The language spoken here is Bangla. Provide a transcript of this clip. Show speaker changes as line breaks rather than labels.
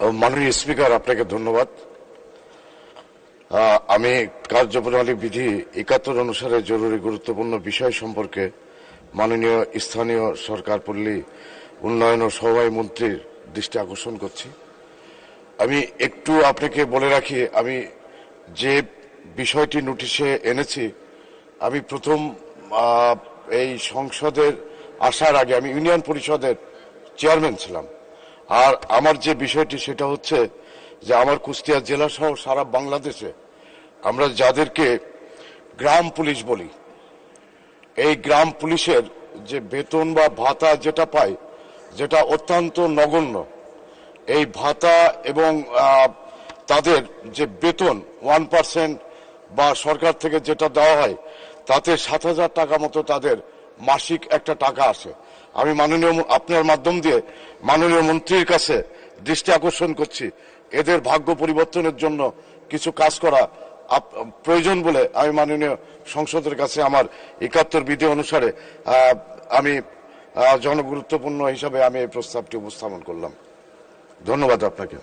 মাননীয় স্পিকার, আপনাকে ধন্যবাদ। আমি কার্যপ্রণালী বিধি একাত্তর অনুসারে জরুরি গুরুত্বপূর্ণ বিষয় সম্পর্কে মাননীয় স্থানীয় সরকার পল্লী উন্নয়ন ও সমবায় মন্ত্রীর দৃষ্টি আকর্ষণ করছি। আমি একটু আপনাকে বলে রাখি, আমি যে বিষয়টি নোটিশে এনেছি, আমি প্রথম এই সংসদের আসার আগে আমি ইউনিয়ন পরিষদের চেয়ারম্যান ছিলাম। আর আমার যে বিষয়টি সেটা হচ্ছে যে আমার কুষ্টিয়া জেলা সহ সারা বাংলাদেশে আমরা যাদেরকে গ্রাম পুলিশ বলি, এই গ্রাম পুলিশের যে বেতন বা ভাতা যেটা পায়, যেটা অত্যন্ত নগণ্য, এই ভাতা এবং তাদের যে বেতন ওয়ান পার্সেন্ট বা সরকার থেকে যেটা দেওয়া হয়, তাতে সাত হাজার টাকা মতো তাদের মাসিক একটা টাকা আসে আমি মাননীয় আপনার মাধ্যম দিয়ে মাননীয় মন্ত্রীর কাছে দৃষ্টি আকর্ষণ করছি। এদের ভাগ্য পরিবর্তনের জন্য কিছু কাজ করা প্রয়োজন বলে আমি মাননীয় সংসদের কাছে আমার একাত্তর বিধি অনুসারে আমি জনগুরুত্বপূর্ণ হিসাবে আমি এই প্রস্তাবটি উপস্থাপন করলাম। ধন্যবাদ আপনাকে।